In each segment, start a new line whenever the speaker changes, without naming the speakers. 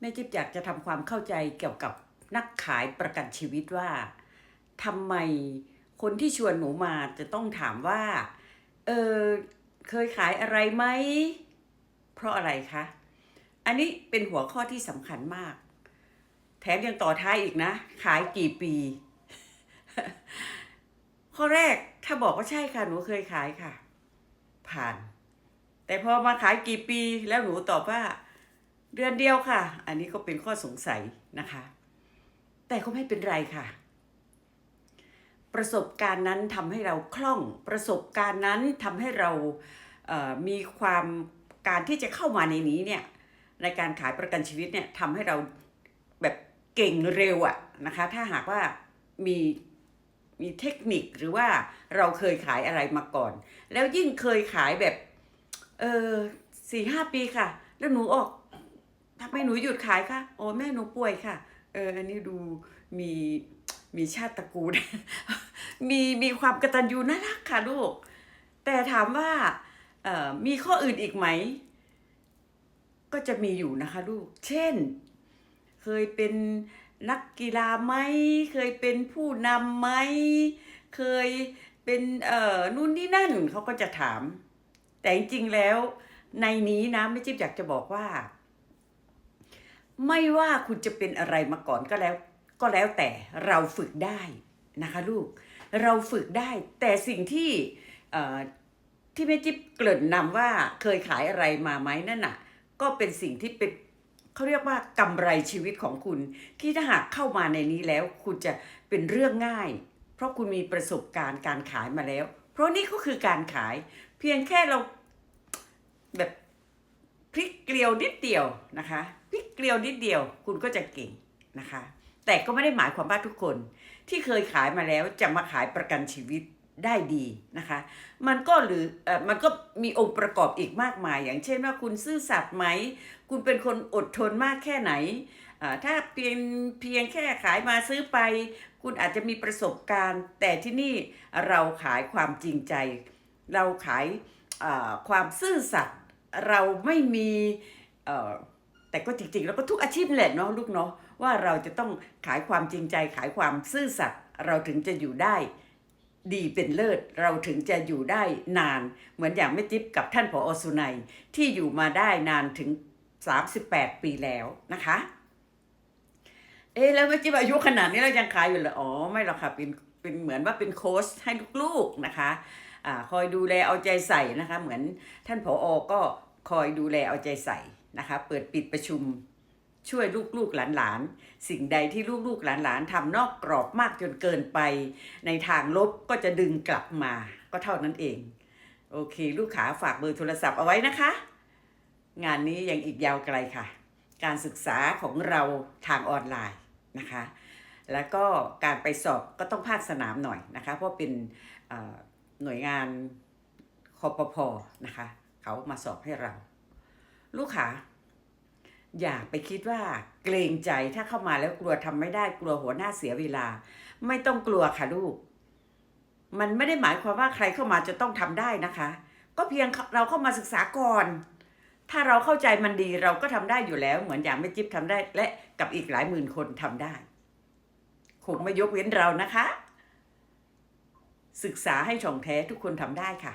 แม่จิ๊บอยากจะทำความเข้าใจเกี่ยวกับนักขายประกันชีวิตว่าทำไมคนที่ชวนหนูมาจะต้องถามว่า เออเคยขายอะไรไหม เพราะอะไรคะ อันนี้เป็นหัวข้อที่สำคัญมาก แถมยังต่อท้ายอีกนะ ขายกี่ปี ข้อแรกถ้าบอกว่าใช่ค่ะ หนูเคยขายค่ะ ผ่าน แต่พอมาขายกี่ปีแล้วหนูตอบว่า เดือนเดียวค่ะ อันนี้ก็เป็นข้อสงสัยนะคะ แต่ก็ไม่เป็นไรค่ะ ประสบการณ์นั้นทำให้เราคล่อง ประสบการณ์นั้นทำให้เรามีความการที่จะเข้ามาในนี้เนี่ยในการขายประกันชีวิตเนี่ยทำให้เราแบบเก่งเร็วอะนะคะ ถ้าหากว่ามีมีเทคนิคหรือว่าเราเคยขายอะไรมาก่อน แล้วยิ่งเคยขายแบบเออสี่ห้าปีค่ะ แล้วหนูออก ทำไมหนูหยุดขายคะโอ้แม่หนูป่วยค่ะ เอออันนี้ดูมีมีชาติตระกูล มีมีความกระตัญญูน่ารักค่ะลูก แต่ถามว่าเอ่อมีข้ออื่นอีกไหม ก็จะมีอยู่นะคะลูก เช่น เคยเป็นนักกีฬาไหม เคยเป็นผู้นำไหม เคยเป็นเอ่อนู่นนี่นั่นเขาก็จะถาม แต่จริงๆแล้วในนี้นะไม่จิ๊บอยากจะบอกว่า ไม่ว่าคุณจะเป็นอะไรมาก่อนก็แล้ว ก็แล้วแต่เราฝึกได้นะคะลูก เราฝึกได้แต่สิ่งที่ที่แม่จิ๊บเกริ่นนำว่าเคยขายอะไรมาไหมนั่นน่ะ ก็เป็นสิ่งที่เป็นเขาเรียกว่ากำไรชีวิตของคุณ ที่ถ้าหากเข้ามาในนี้แล้ว คุณจะเป็นเรื่องง่าย เพราะคุณมีประสบการณ์การขายมาแล้ว เพราะนี่ก็คือการขาย เพียงแค่เราแบบพลิกเกลียวนิดเดียวนะคะพลิก เกลียวนิดเดียวคุณก็จะเก่งนะคะ แต่ก็ไม่ได้หมายความว่าทุกคนที่เคยขายมาแล้วจะมาขายประกันชีวิตได้ดีนะคะ มันก็หรือเออมันก็มีองค์ประกอบอีกมากมาย อย่างเช่นว่าคุณซื่อสัตย์ไหม คุณเป็นคนอดทนมากแค่ไหนอ่าถ้าเพียงเพียงแค่ขายมาซื้อไป คุณอาจจะมีประสบการณ์ แต่ที่นี่เราขายความจริงใจ เราขายความซื่อสัตย์เราไม่มีเอ่อ แต่ก็จริงๆ แล้วก็ทุกอาชีพแหละเนาะลูกเนาะว่าเราจะต้องขายความจริงใจขายความซื่อสัตย์เราถึงจะอยู่ได้ ดีเป็นเลิศเราถึงจะอยู่ได้นาน เหมือนอย่างแม่จิ๊บกับท่านผออสุนัยที่อยู่มาได้นานถึง 38 ปีแล้วนะคะ เอ๊แล้วแม่จิ๊บอายุขนาดนี้เรายังขายอยู่เหรออ๋อไม่หรอกค่ะเป็นเป็นเหมือนว่าเป็นโค้ชให้ลูกๆนะคะอ่าคอยดูแลเอาใจใส่นะคะ เหมือนท่านผออก็คอยดูแลเอาใจใส่ นะคะ เปิดปิดประชุมช่วยลูกๆหลานๆ สิ่งใดที่ลูกๆหลานๆทำนอกกรอบมากจนเกินไป ในทางลบก็จะดึงกลับมา ก็เท่านั้นเอง โอเค ลูกขาฝากเบอร์โทรศัพท์เอาไว้นะคะ งานนี้ยังอีกยาวไกลค่ะ การศึกษาของเราทางออนไลน์นะคะ แล้วก็การไปสอบก็ต้องภาคสนามหน่อยนะคะ เพราะเป็นหน่วยงานคอปพอนะคะ เขามาสอบให้เรา ลูกขาอย่าไปคิดว่าเกรงใจถ้าเข้ามาแล้วกลัวทำไม่ได้กลัวหัวหน้าเสียเวลา ไม่ต้องกลัวค่ะลูก มันไม่ได้หมายความว่าใครเข้ามาจะต้องทำได้นะคะ ก็เพียงเราเข้ามาศึกษาก่อน ถ้าเราเข้าใจมันดีเราก็ทำได้อยู่แล้ว เหมือนอย่างแม่จิ๊บทำได้ และกับอีกหลายหมื่นคนทำได้คงไม่ยกเว้นเรานะคะ ศึกษาให้ช่องแท้ทุกคนทำได้ค่ะ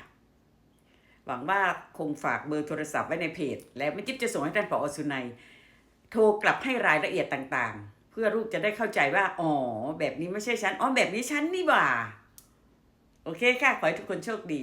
หวังว่าคงฝากเบอร์โทรศัพท์ไว้ในเพจ แล้วแม่จิ๊บจะส่งให้ท่านผอสุนัยโทรกลับให้รายละเอียดต่างๆ เพื่อลูกจะได้เข้าใจว่า อ๋อ แบบนี้ไม่ใช่ฉัน อ๋อ แบบนี้ฉันนี่หว่า โอเคค่ะ ขอให้ทุกคนโชคดี